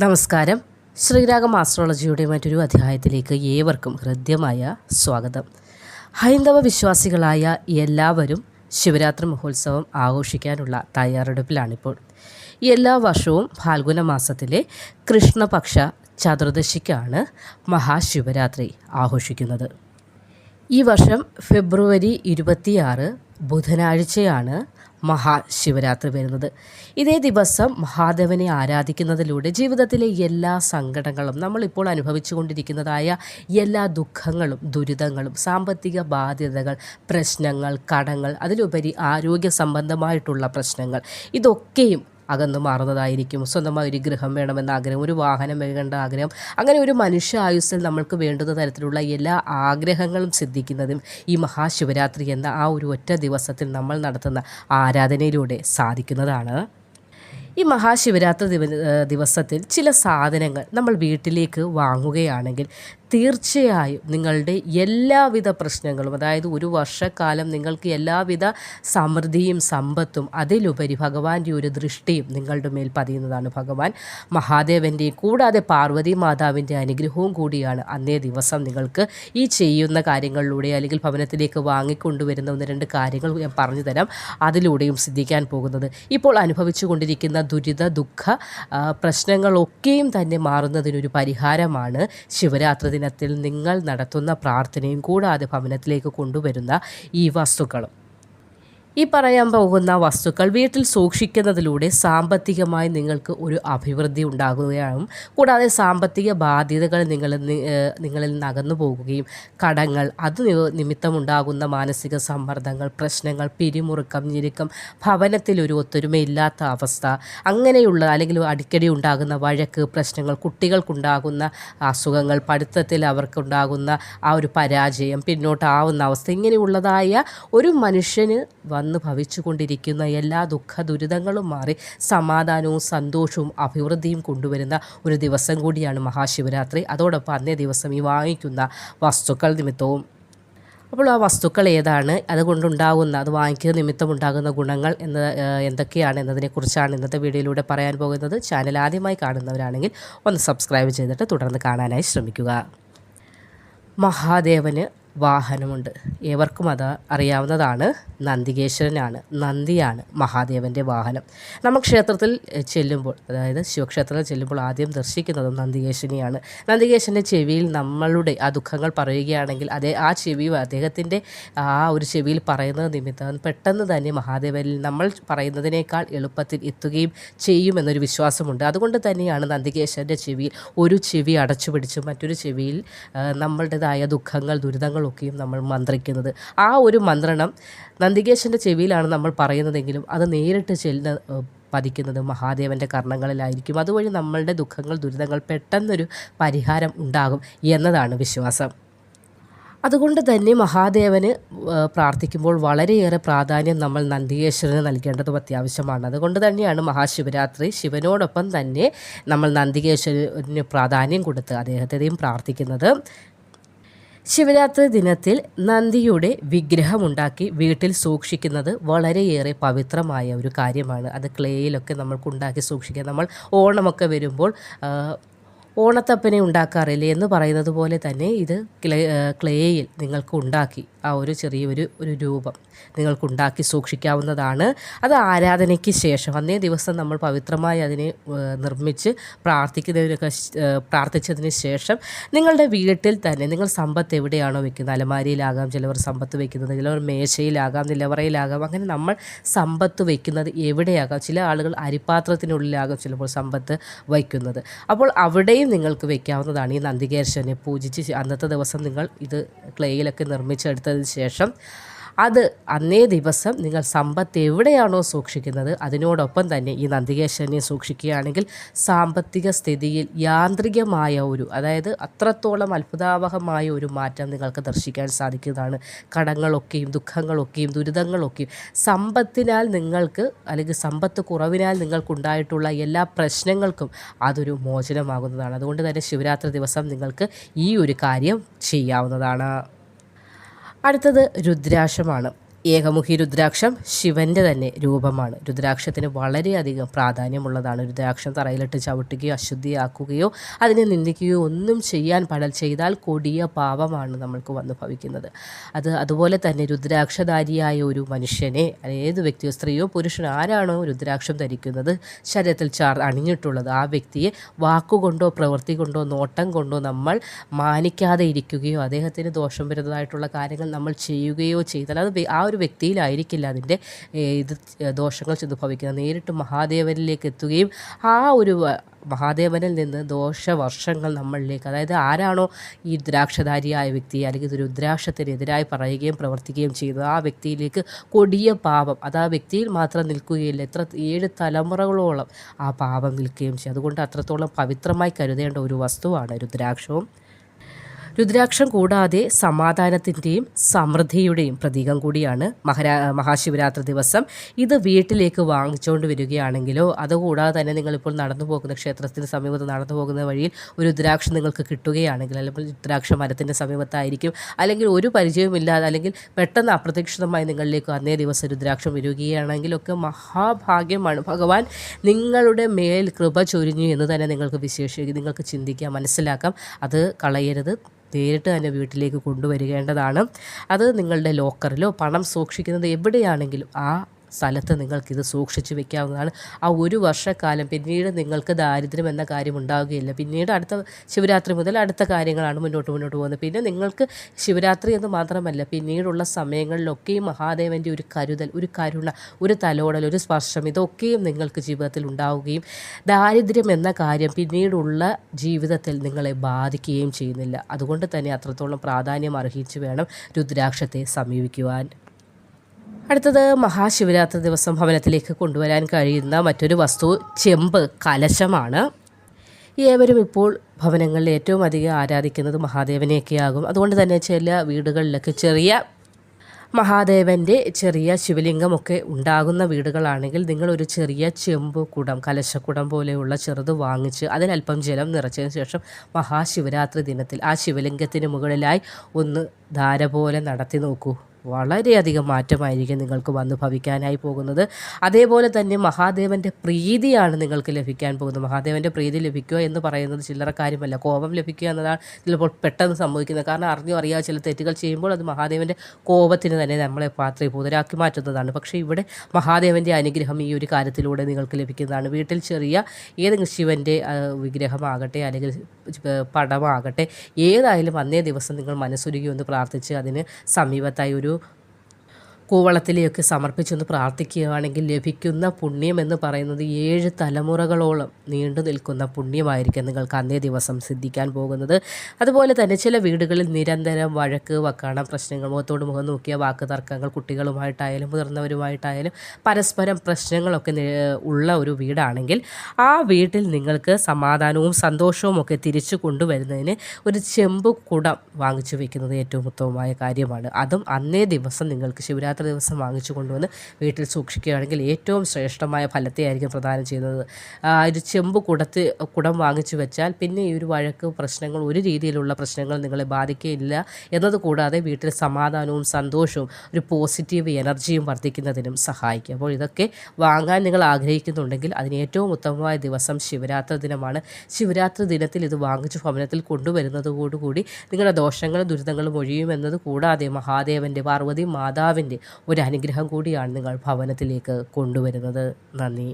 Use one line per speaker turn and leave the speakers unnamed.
നമസ്കാരം. ശ്രീരാഗം ആസ്ട്രോളജിയുടെ മറ്റൊരു അധ്യായത്തിലേക്ക് ഏവർക്കും ഹൃദ്യമായ സ്വാഗതം. ഹൈന്ദവ വിശ്വാസികളായ എല്ലാവരും ശിവരാത്രി മഹോത്സവം ആഘോഷിക്കാനുള്ള തയ്യാറെടുപ്പിലാണിപ്പോൾ. എല്ലാ വർഷവും ഫാൽഗുന മാസത്തിലെ കൃഷ്ണപക്ഷ ചതുർദശിക്കാണ് മഹാശിവരാത്രി ആഘോഷിക്കുന്നത്. ഈ വർഷം ഫെബ്രുവരി ഇരുപത്തിയാറ് ബുധനാഴ്ചയാണ് മഹാശിവരാത്രി വരുന്നത്. ഇതേ ദിവസം മഹാദേവനെ ആരാധിക്കുന്നതിലൂടെ ജീവിതത്തിലെ എല്ലാ സങ്കടങ്ങളും നമ്മളിപ്പോൾ അനുഭവിച്ചു കൊണ്ടിരിക്കുന്നതായ എല്ലാ ദുഃഖങ്ങളും ദുരിതങ്ങളും സാമ്പത്തിക ബാധ്യതകൾ പ്രശ്നങ്ങൾ കടങ്ങൾ അതിലുപരി ആരോഗ്യ സംബന്ധമായിട്ടുള്ള പ്രശ്നങ്ങൾ ഇതൊക്കെയും അകന്നു മാറുന്നതായിരിക്കും. സ്വന്തമായി ഒരു ഗൃഹം വേണമെന്ന ആഗ്രഹം ഒരു വാഹനം വേണ്ട ആഗ്രഹം അങ്ങനെ ഒരു മനുഷ്യ ആയുസ്സിൽ നമ്മൾക്ക് വേണ്ടുന്ന തരത്തിലുള്ള എല്ലാ ആഗ്രഹങ്ങളും സിദ്ധിക്കുന്നതും ഈ മഹാശിവരാത്രി എന്ന ആ ഒരു ഒറ്റ ദിവസത്തിൽ നമ്മൾ നടത്തുന്ന ആരാധനയിലൂടെ സാധിക്കുന്നതാണ്. ഈ മഹാശിവരാത്രി ദിവസത്തിൽ ചില സാധനങ്ങൾ നമ്മൾ വീട്ടിലേക്ക് വാങ്ങുകയാണെങ്കിൽ തീർച്ചയായും നിങ്ങളുടെ എല്ലാവിധ പ്രശ്നങ്ങളും അതായത് ഒരു വർഷക്കാലം നിങ്ങൾക്ക് എല്ലാവിധ സമൃദ്ധിയും സമ്പത്തും അതിലുപരി ഭഗവാന്റെ ഒരു ദൃഷ്ടിയും നിങ്ങളുടെ മേൽ പതിയുന്നതാണ് ഭഗവാൻ. മഹാദേവന്റെയും കൂടാതെ പാർവതി മാതാവിന്റെ അനുഗ്രഹവും കൂടിയാണ് അന്നേ ദിവസം നിങ്ങൾക്ക് ഈ ചെയ്യുന്ന കാര്യങ്ങളിലൂടെ അല്ലെങ്കിൽ ഭവനത്തിലേക്ക് വാങ്ങിക്കൊണ്ടുവരുന്ന ഒന്ന് രണ്ട് കാര്യങ്ങൾ ഞാൻ പറഞ്ഞു തരാം അതിലൂടെയും സിദ്ധിക്കാൻ പോകുന്നത്. ഇപ്പോൾ അനുഭവിച്ചു കൊണ്ടിരിക്കുന്ന ദുരിത ദുഃഖ പ്രശ്നങ്ങളൊക്കെയും തന്നെ മാറുന്നതിനൊരു പരിഹാരമാണ് ശിവരാത്രി ദിനത്തിൽ നിങ്ങൾ നടത്തുന്ന പ്രാർത്ഥനയും കൂടാതെ ഭവനത്തിലേക്ക് കൊണ്ടുവരുന്ന ഈ വസ്തുക്കളും. ഈ പറയാൻ പോകുന്ന വസ്തുക്കൾ വീട്ടിൽ സൂക്ഷിക്കുന്നതിലൂടെ സാമ്പത്തികമായി നിങ്ങൾക്ക് ഒരു അഭിവൃദ്ധി ഉണ്ടാകുകയും കൂടാതെ സാമ്പത്തിക ബാധ്യതകൾ നിങ്ങൾ നിങ്ങളിൽ നിന്ന് അകന്നു പോകുകയും കടങ്ങൾ അത് നിമിത്തമുണ്ടാകുന്ന മാനസിക സമ്മർദ്ദങ്ങൾ പ്രശ്നങ്ങൾ പിരിമുറുക്കം ഞെരുക്കം ഭവനത്തിൽ ഒരു ഒത്തൊരുമയില്ലാത്ത അവസ്ഥ അങ്ങനെയുള്ള അല്ലെങ്കിൽ അടിക്കടി ഉണ്ടാകുന്ന വഴക്ക് പ്രശ്നങ്ങൾ കുട്ടികൾക്കുണ്ടാകുന്ന അസുഖങ്ങൾ പഠിത്തത്തിൽ അവർക്കുണ്ടാകുന്ന ആ ഒരു പരാജയം പിന്നോട്ടാവുന്ന അവസ്ഥ ഇങ്ങനെയുള്ളതായ ഒരു മനുഷ്യന് വന്ന് ഭവിച്ചുകൊണ്ടിരിക്കുന്ന എല്ലാ ദുഃഖ ദുരിതങ്ങളും മാറി സമാധാനവും സന്തോഷവും അഭിവൃദ്ധിയും കൊണ്ടുവരുന്ന ഒരു ദിവസം കൂടിയാണ് മഹാശിവരാത്രി. അതോടൊപ്പം അന്നേ ദിവസം ഈ വാങ്ങിക്കുന്ന വസ്തുക്കൾ നിമിത്തവും. അപ്പോൾ ആ വസ്തുക്കൾ ഏതാണ്? അതുകൊണ്ടുണ്ടാകുന്ന അത് വാങ്ങിക്കുന്ന നിമിത്തം ഉണ്ടാകുന്ന ഗുണങ്ങൾ എന്ന എന്തൊക്കെയാണ് എന്നതിനെക്കുറിച്ചാണ് ഇന്നത്തെ വീഡിയോയിലൂടെ പറയാൻ പോകുന്നത്. ചാനൽ ആദ്യമായി കാണുന്നവരാണെങ്കിൽ ഒന്ന് സബ്സ്ക്രൈബ് ചെയ്തിട്ട് തുടർന്ന് കാണാനായി ശ്രമിക്കുക. മഹാദേവന് വാഹനമുണ്ട്. ഏവർക്കും അത് അറിയാവുന്നതാണ്. നന്ദികേശ്വരനാണ്. നന്ദിയാണ് മഹാദേവന്റെ വാഹനം. നമ്മൾ ക്ഷേത്രത്തിൽ ചെല്ലുമ്പോൾ അതായത് ശിവക്ഷേത്രത്തിൽ ചെല്ലുമ്പോൾ ആദ്യം ദർശിക്കുന്നത് നന്ദികേശനെയാണ്. നന്ദികേശന്റെ ചെവിയിൽ നമ്മളുടെ ആ ദുഃഖങ്ങൾ പറയുകയാണെങ്കിൽ അതേ ആ ചെവി അദ്ദേഹത്തിന്റെ ആ ഒരു ചെവിയിൽ പറയുന്നത് നിമിത്തം പെട്ടെന്ന് തന്നെ മഹാദേവനിൽ നമ്മൾ പറയുന്നതിനേക്കാൾ എളുപ്പത്തിൽ എത്തുകയും ചെയ്യുമെന്നൊരു വിശ്വാസമുണ്ട്. അതുകൊണ്ട് തന്നെയാണ് നന്ദികേശന്റെ ചെവിയിൽ ഒരു ചെവി അടച്ചു പിടിച്ച് മറ്റൊരു ചെവിയിൽ നമ്മളുടേതായ ദുഃഖങ്ങൾ ദുരിതങ്ങൾ മന്ത്രങ്ങളൊക്കെയും നമ്മൾ മന്ത്രിക്കുന്നത്. ആ ഒരു മന്ത്രണം നന്ദികേശന്റെ ചെവിയിലാണ് നമ്മൾ പറയുന്നതെങ്കിലും അത് നേരിട്ട് ചെല്ലുന്ന പതിക്കുന്നത് മഹാദേവന്റെ കർണങ്ങളിലായിരിക്കും. അതുവഴി നമ്മളുടെ ദുഃഖങ്ങൾ ദുരിതങ്ങൾ പെട്ടെന്നൊരു പരിഹാരം ഉണ്ടാകും എന്നതാണ് വിശ്വാസം. അതുകൊണ്ട് തന്നെ മഹാദേവന് പ്രാർത്ഥിക്കുമ്പോൾ വളരെയേറെ പ്രാധാന്യം നമ്മൾ നന്ദികേശ്വരന് നൽകേണ്ടതും അത്യാവശ്യമാണ്. അതുകൊണ്ട് തന്നെയാണ് മഹാശിവരാത്രി ശിവനോടൊപ്പം തന്നെ നമ്മൾ നന്ദികേശ്വരന് പ്രാധാന്യം കൊടുത്ത് അദ്ദേഹത്തെയും പ്രാർത്ഥിക്കുന്നത്. ശിവരാത്രി ദിനത്തിൽ നന്ദിയുടെ വിഗ്രഹമുണ്ടാക്കി വീട്ടിൽ സൂക്ഷിക്കുന്നത് വളരെയേറെ പവിത്രമായ ഒരു കാര്യമാണ്. അത് ക്ലേയിലൊക്കെ നമ്മൾക്ക് ഉണ്ടാക്കി സൂക്ഷിക്കുക. നമ്മൾ ഓണമൊക്കെ വരുമ്പോൾ ഓണത്തപ്പനെ ഉണ്ടാക്കാറില്ലേ എന്ന് പറയുന്നത് പോലെ തന്നെ ഇത് ക്ലേ ക്ലേയിൽ നിങ്ങൾക്ക് ഉണ്ടാക്കി ആ ഒരു ചെറിയൊരു ഒരു രൂപം നിങ്ങൾക്കുണ്ടാക്കി സൂക്ഷിക്കാവുന്നതാണ്. അത് ആരാധനയ്ക്ക് ശേഷം അന്നേ ദിവസം നമ്മൾ പവിത്രമായി അതിനെ നിർമ്മിച്ച് പ്രാർത്ഥിക്കുന്നതിനൊക്കെ പ്രാർത്ഥിച്ചതിന് ശേഷം നിങ്ങളുടെ വീട്ടിൽ തന്നെ നിങ്ങൾ സമ്പത്ത് എവിടെയാണോ വെക്കുന്നത്? അലമാരിയിലാകാം ചിലവർ സമ്പത്ത് വെക്കുന്നത് ചിലവർ മേശയിലാകാം നിലവറയിലാകാം അങ്ങനെ നമ്മൾ സമ്പത്ത് വെക്കുന്നത് എവിടെയാകാം? ചില ആളുകൾ അരിപ്പാത്രത്തിനുള്ളിലാകാം ചിലപ്പോൾ സമ്പത്ത് വയ്ക്കുന്നത്. അപ്പോൾ അവിടെയും നിങ്ങൾക്ക് വെക്കാവുന്നതാണ് ഈ നന്ദികേശനെ പൂജിച്ച്. അന്നത്തെ ദിവസം നിങ്ങൾ ഇത് ക്ലേയിലൊക്കെ നിർമ്മിച്ചെടുത്തതിന് ശേഷം അത് അന്നേ ദിവസം നിങ്ങൾ സമ്പത്ത് എവിടെയാണോ സൂക്ഷിക്കുന്നത് അതിനോടൊപ്പം തന്നെ ഈ നന്ദികേശ്വരനെ സൂക്ഷിക്കുകയാണെങ്കിൽ സാമ്പത്തിക സ്ഥിതിയിൽ യാന്ത്രികമായ ഒരു അതായത് അത്രത്തോളം അത്ഭുതാവഹമായ ഒരു മാറ്റം നിങ്ങൾക്ക് ദർശിക്കാൻ സാധിക്കുന്നതാണ്. കടങ്ങളൊക്കെയും ദുഃഖങ്ങളൊക്കെയും ദുരിതങ്ങളൊക്കെയും സമ്പത്തിനാൽ നിങ്ങൾക്ക് അല്ലെങ്കിൽ സമ്പത്ത് കുറവിനാൽ നിങ്ങൾക്കുണ്ടായിട്ടുള്ള എല്ലാ പ്രശ്നങ്ങൾക്കും അതൊരു മോചനമാകുന്നതാണ്. അതുകൊണ്ട് തന്നെ ശിവരാത്രി ദിവസം നിങ്ങൾക്ക് ഈ ഒരു കാര്യം ചെയ്യാവുന്നതാണ്. അടുത്തത് രുദ്രാക്ഷമാണ്. ഏകമുഖി രുദ്രാക്ഷം ശിവന്റെ തന്നെ രൂപമാണ്. രുദ്രാക്ഷത്തിന് വളരെയധികം പ്രാധാന്യമുള്ളതാണ്. രുദ്രാക്ഷം തറയിലിട്ട് ചവിട്ടുകയോ അശുദ്ധിയാക്കുകയോ അതിനെ നിന്ദിക്കുകയോ ഒന്നും ചെയ്യാൻ പടൽ ചെയ്താൽ കൊടിയ പാപമാണ് നമ്മൾക്ക് വന്നു ഭവിക്കുന്നത്. അത് അതുപോലെ തന്നെ രുദ്രാക്ഷധാരിയായ ഒരു മനുഷ്യനെ ഏത് വ്യക്തിയോ സ്ത്രീയോ പുരുഷനോ ആരാണോ രുദ്രാക്ഷം ധരിക്കുന്നത് ശരീരത്തിൽ ചാർ അണിഞ്ഞിട്ടുള്ളത് ആ വ്യക്തിയെ വാക്കുകൊണ്ടോ പ്രവൃത്തി കൊണ്ടോ നോട്ടം കൊണ്ടോ നമ്മൾ മാനിക്കാതെ ഇരിക്കുകയോ അദ്ദേഹത്തിന് ദോഷം വരുന്നതായിട്ടുള്ള കാര്യങ്ങൾ നമ്മൾ ചെയ്യുകയോ ചെയ്താൽ അത് ആ ഒരു വ്യക്തിയിലായിരിക്കില്ല അതിന്റെ ഇത് ദോഷങ്ങൾ ചെന്ന് ഭവിക്കുന്നത് നേരിട്ട് മഹാദേവനിലേക്ക് എത്തുകയും ആ ഒരു മഹാദേവനിൽ നിന്ന് ദോഷവർഷങ്ങൾ നമ്മളിലേക്ക് അതായത് ആരാണോ ഈ രുദ്രാക്ഷധാരിയായ വ്യക്തി അല്ലെങ്കിൽ രുദ്രാക്ഷത്തിനെതിരായി പറയുകയും പ്രവർത്തിക്കുകയും ചെയ്യുന്നത് ആ വ്യക്തിയിലേക്ക് കൊടിയ പാപം അത് ആ വ്യക്തിയിൽ മാത്രം നിൽക്കുകയില്ല എത്ര ഏഴ് തലമുറകളോളം ആ പാപം നിൽക്കുകയും ചെയ്യും. അതുകൊണ്ട് അത്രത്തോളം പവിത്രമായി കരുതേണ്ട ഒരു വസ്തുവാണ് രുദ്രാക്ഷവും. രുദ്രാക്ഷം കൂടാതെ സമാധാനത്തിന്റെയും സമൃദ്ധിയുടെയും പ്രതീകം കൂടിയാണ് മഹാരാ മഹാശിവരാത്രി ദിവസം. ഇത് വീട്ടിലേക്ക് വാങ്ങിച്ചുകൊണ്ട് വരികയാണെങ്കിലോ അതുകൂടാതെ തന്നെ നിങ്ങളിപ്പോൾ നടന്നു പോകുന്ന ക്ഷേത്രത്തിന് സമീപത്ത് നടന്നു പോകുന്ന വഴിയിൽ ഒരു രുദ്രാക്ഷം നിങ്ങൾക്ക് കിട്ടുകയാണെങ്കിൽ അല്ലെങ്കിൽ രുദ്രാക്ഷ മരത്തിന്റെ സമീപത്തായിരിക്കും അല്ലെങ്കിൽ ഒരു പരിചയവുമില്ലാതെ അല്ലെങ്കിൽ പെട്ടെന്ന് അപ്രതീക്ഷിതമായി നിങ്ങളിലേക്ക് അന്നേ ദിവസം രുദ്രാക്ഷം വരികയാണെങ്കിലൊക്കെ മഹാഭാഗ്യമാണ്. ഭഗവാൻ നിങ്ങളുടെ മേൽ കൃപ ചൊരിഞ്ഞു എന്ന് തന്നെ നിങ്ങൾക്ക് വിശേഷിക്കും നിങ്ങൾക്ക് ചിന്തിക്കാം മനസ്സിലാക്കാം. അത് കളയരുത്. നേരിട്ട് തന്നെ വീട്ടിലേക്ക് കൊണ്ടുവരികേണ്ടതാണ്. അത് നിങ്ങളുടെ ലോക്കറിലോ പണം സൂക്ഷിക്കുന്നത് എവിടെയാണെങ്കിലും ആ സ്ഥലത്ത് നിങ്ങൾക്കിത് സൂക്ഷിച്ചു വെക്കാവുന്നതാണ്. ആ ഒരു വർഷക്കാലം പിന്നീട് നിങ്ങൾക്ക് ദാരിദ്ര്യം എന്ന കാര്യം ഉണ്ടാവുകയില്ല. പിന്നീട് അടുത്ത ശിവരാത്രി മുതൽ അടുത്ത കാര്യങ്ങളാണ് മുന്നോട്ട് മുന്നോട്ട് പോകുന്നത്. പിന്നെ നിങ്ങൾക്ക് ശിവരാത്രി എന്ന് മാത്രമല്ല പിന്നീടുള്ള സമയങ്ങളിലൊക്കെയും മഹാദേവന്റെ ഒരു കരുതൽ ഒരു കരുണ ഒരു തലോടൽ ഒരു സ്പർശം ഇതൊക്കെയും നിങ്ങൾക്ക് ജീവിതത്തിൽ ഉണ്ടാവുകയും ദാരിദ്ര്യം എന്ന കാര്യം പിന്നീടുള്ള ജീവിതത്തിൽ നിങ്ങളെ ബാധിക്കുകയും ചെയ്യുന്നില്ല. അതുകൊണ്ട് തന്നെ അത്രത്തോളം പ്രാധാന്യം അർഹിച്ചു വേണം രുദ്രാക്ഷത്തെ സമീപിക്കുവാൻ. അടുത്തത് മഹാശിവരാത്രി ദിവസം ഭവനത്തിലേക്ക് കൊണ്ടുവരാൻ കഴിയുന്ന മറ്റൊരു വസ്തു ചെമ്പ് കലശമാണ്. ഏവരും ഇപ്പോൾ ഭവനങ്ങളിൽ ഏറ്റവും അധികം ആരാധിക്കുന്നത് മഹാദേവനെയൊക്കെയാകും. അതുകൊണ്ട് തന്നെ ചില വീടുകളിലൊക്കെ ചെറിയ മഹാദേവന്റെ ചെറിയ ശിവലിംഗമൊക്കെ ഉണ്ടാകുന്ന വീടുകളാണെങ്കിൽ നിങ്ങളൊരു ചെറിയ ചെമ്പ് കുടം കലശക്കുടം പോലെയുള്ള ചെറുത് വാങ്ങിച്ച് അതിലല്പം ജലം നിറച്ചതിന് ശേഷം മഹാശിവരാത്രി ദിനത്തിൽ ആ ശിവലിംഗത്തിന് മുകളിലായി ഒന്ന് ധാര പോലെ നടത്തി നോക്കൂ. വളരെയധികം മാറ്റമായിരിക്കും നിങ്ങൾക്ക് വന്നു ഭവിക്കാനായി പോകുന്നത്. അതേപോലെ തന്നെ മഹാദേവന്റെ പ്രീതിയാണ് നിങ്ങൾക്ക് ലഭിക്കാൻ പോകുന്നത്. മഹാദേവന്റെ പ്രീതി ലഭിക്കുക എന്ന് പറയുന്നത് ചില്ലറ കാര്യമല്ല. കോപം ലഭിക്കുക എന്നതാണ് ചിലപ്പോൾ പെട്ടെന്ന് സംഭവിക്കുന്നത്. കാരണം അറിഞ്ഞോ അറിയാ ചില തെറ്റുകൾ ചെയ്യുമ്പോൾ അത് മഹാദേവന്റെ കോപത്തിന് തന്നെ നമ്മളെ പാത്രീഭൂതരാക്കി മാറ്റുന്നതാണ്. പക്ഷേ ഇവിടെ മഹാദേവന്റെ അനുഗ്രഹം ഈ ഒരു കാര്യത്തിലൂടെ നിങ്ങൾക്ക് ലഭിക്കുന്നതാണ്. വീട്ടിൽ ചെറിയ ഏതെങ്കിലും ശിവന്റെ വിഗ്രഹമാകട്ടെ അല്ലെങ്കിൽ പടമാകട്ടെ ഏതായാലും അന്നേ ദിവസം നിങ്ങൾ മനസ്സൊരുക്കി ഒന്ന് പ്രാർത്ഥിച്ച് അതിന് സമീപത്തായി ഒരു കൂവളത്തിലേക്ക് സമർപ്പിച്ചൊന്ന് പ്രാർത്ഥിക്കുകയാണെങ്കിൽ ലഭിക്കുന്ന പുണ്യം എന്ന് പറയുന്നത് ഏഴ് തലമുറകളോളം നീണ്ടു നിൽക്കുന്ന പുണ്യമായിരിക്കും നിങ്ങൾക്ക് അന്നേ ദിവസം സിദ്ധിക്കാൻ പോകുന്നത്. അതുപോലെ തന്നെ ചില വീടുകളിൽ നിരന്തരം വഴക്ക് വക്കാണം പ്രശ്നങ്ങൾ മുഖത്തോട് മുഖം നോക്കിയ വാക്ക് തർക്കങ്ങൾ കുട്ടികളുമായിട്ടായാലും മുതിർന്നവരുമായിട്ടായാലും പരസ്പരം പ്രശ്നങ്ങളൊക്കെ ഉള്ള ഒരു വീടാണെങ്കിൽ ആ വീട്ടിൽ നിങ്ങൾക്ക് സമാധാനവും സന്തോഷവും ഒക്കെ തിരിച്ചു കൊണ്ടുവരുന്നതിന് ഒരു ചെമ്പ് കുടം വാങ്ങിച്ചു വയ്ക്കുന്നത് ഏറ്റവും ഉത്തമമായ കാര്യമാണ്. അതും അന്നേ ദിവസം നിങ്ങൾക്ക് ശിവരാത്രി രാത്രി ദിവസം വാങ്ങിച്ചു കൊണ്ടുവന്ന് വീട്ടിൽ സൂക്ഷിക്കുകയാണെങ്കിൽ ഏറ്റവും ശ്രേഷ്ഠമായ ഫലത്തെയായിരിക്കും പ്രദാനം ചെയ്യുന്നത്. ഒരു ചെമ്പ് കുടത്ത് കുടം വാങ്ങിച്ചു വെച്ചാൽ പിന്നെ ഈ ഒരു വഴക്ക് പ്രശ്നങ്ങൾ ഒരു രീതിയിലുള്ള പ്രശ്നങ്ങൾ നിങ്ങളെ ബാധിക്കുകയില്ല എന്നത് കൂടാതെ വീട്ടിൽ സമാധാനവും സന്തോഷവും ഒരു പോസിറ്റീവ് എനർജിയും വർദ്ധിക്കുന്നതിനും സഹായിക്കും. അപ്പോൾ ഇതൊക്കെ വാങ്ങാൻ നിങ്ങൾ ആഗ്രഹിക്കുന്നുണ്ടെങ്കിൽ അതിന് ഏറ്റവും ഉത്തമമായ ദിവസം ശിവരാത്രി ദിനമാണ്. ശിവരാത്രി ദിനത്തിൽ ഇത് വാങ്ങിച്ചു ഭവനത്തിൽ കൊണ്ടുവരുന്നതോടുകൂടി നിങ്ങളുടെ ദോഷങ്ങളും ദുരിതങ്ങളും ഒഴിയുമെന്നത് കൂടാതെ മഹാദേവന്റെ പാർവതി മാതാവിന്റെ ഒരു അനുഗ്രഹം കൂടിയാണ് നിങ്ങൾ ഭവനത്തിലേക്ക് കൊണ്ടുവരുന്നത്. നന്ദി.